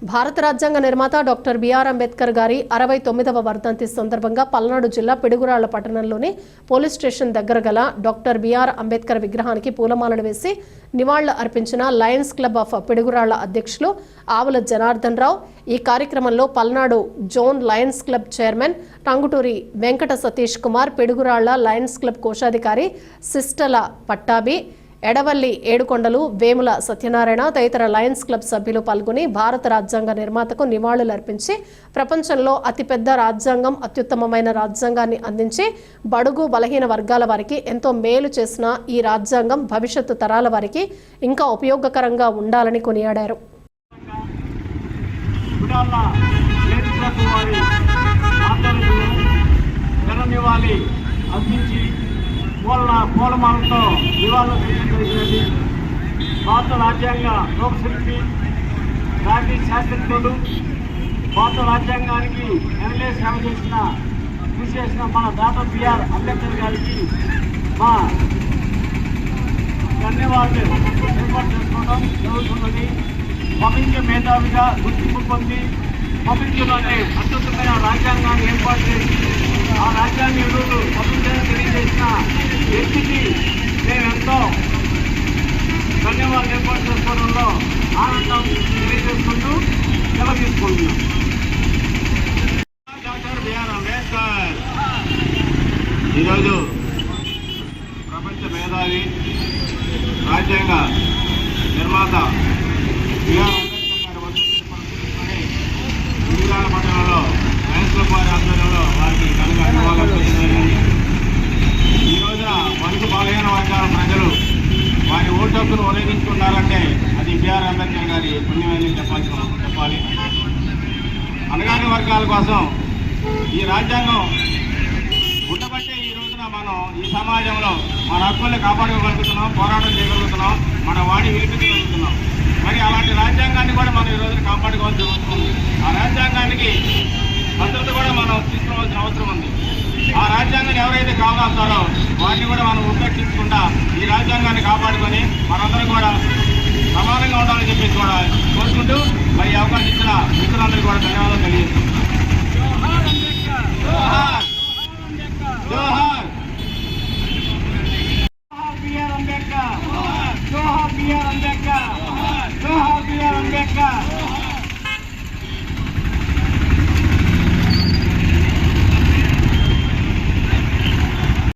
భారత రాజ్యాంగ నిర్మాత డాక్టర్ బిఆర్ అంబేద్కర్ గారి అరవై తొమ్మిదవ వర్ధంతి సందర్భంగా పల్నాడు జిల్లా పిడుగురాళ్ళ పట్టణంలోని పోలీస్ స్టేషన్ దగ్గర గల డాక్టర్ బిఆర్ అంబేద్కర్ విగ్రహానికి పూలమాలలు వేసి నివాళులు అర్పించిన లయన్స్ క్లబ్ ఆఫ్ పిడుగురాళ్ళ అధ్యక్షులు ఆవుల జనార్దన్ రావు. ఈ కార్యక్రమంలో Palnadu zone lions club chairman Tanguturi Venkata Satish Kumar Piduguralla lions club కోశాధికారి సిస్టల పట్టాభి ఎడవల్లి ఏడుకొండలు వేముల సత్యనారాయణ తదితర లయన్స్ క్లబ్ సభ్యులు పాల్గొని భారత రాజ్యాంగ నిర్మాతకు నివాళులర్పించి ప్రపంచంలో అతిపెద్ద రాజ్యాంగం అత్యుత్తమమైన రాజ్యాంగాన్ని అందించి బడుగు బలహీన వర్గాల వారికి ఎంతో మేలు చేసిన ఈ రాజ్యాంగం భవిష్యత్తు తరాల వారికి ఇంకా ఉపయోగకరంగా ఉండాలని కొనియాడారు గుడాల లేడీస్ క్లబ్ వారి ఆధ్వర్యంలో జన నివాళి అందించి పూల పూలమాలతో నివాళులు జరిగినది భారత రాజ్యాంగ లోకశిల్పి గాంధీ శాస్త్రజ్ఞుడు భారత రాజ్యాంగానికి ఎమ్మెల్యే సేవ చేసిన కృషి చేసిన మన దాత బిఆర్ అంబేద్కర్ గారికి మా ధన్యవాదాలు ఏర్పాటు చేసుకోవడం జరుగుతున్నది. ప్రపంచ మేధావిగా గుర్తింపు పొంది ప్రపంచంలోనే అత్యుత్తమైన రాజ్యాంగాన్ని ఏర్పాటు చేసి ఆ రాజ్యాంగ వ్యక్తికి మేమెంతో ఎంతో ధన్యవాదాలు ఏర్పాటు చేసుకోవడంలో ఆనందం తెలియజేసుకుంటూ సెలవు తీసుకుంటున్నాం డాక్టర్ బిఆర్ అంబేద్కర్. ఈరోజు ప్రపంచ మేధావి రాజ్యాంగ నిర్మాత బిఆర్ అంబేద్కర్ గారి వర్ధంతిని పురస్కరించుకొని గుజరాల పట్టణంలో ఆధ్వర్యంలో వారికి ఘనంగా నివాళులర్పించడం జరిగింది ఈ రోజున మనకు బలహీన వర్గాల ప్రజలు వారి ఓటు హక్కును ఉల్లంఘించుకున్నారంటే అది బిఆర్ అంబేద్కర్ గారి పుణ్యమని చెప్పాల్సిన చెప్పాలి. అనగాని వర్గాల కోసం ఈ రాజ్యాంగం ఉండబట్టే ఈ రోజున మనం ఈ సమాజంలో మన హక్కుల్ని కాపాడుకోగలుగుతున్నాం పోరాటం చేయగలుగుతున్నాం మన వాణి వినిపించగలుగుతున్నాం. మరి అలాంటి రాజ్యాంగాన్ని కూడా మనం ఈ రోజున కాపాడుకోవాల్సి వస్తుంది. ఆ రాజ్యాంగానికి భద్రత కూడా మనం తీసుకోవాల్సిన అవసరం ఉంది. ఆ రాజ్యాంగాన్ని ఎవరైతే కావాలంటారో వాటిని కూడా మనం ఉపేక్షించకుండా ఈ రాజ్యాంగాన్ని కాపాడుకొని మనందరం కూడా సమానంగా ఉండాలని చెప్పేసి కూడా కోరుకుంటూ మరి అవకాశం ఇచ్చిన మిత్రులందరికీ కూడా ధన్యవాదాలు తెలియజేస్తున్నాం అంబేద్కర్ అంబేద్కర్ అంబేద్కర్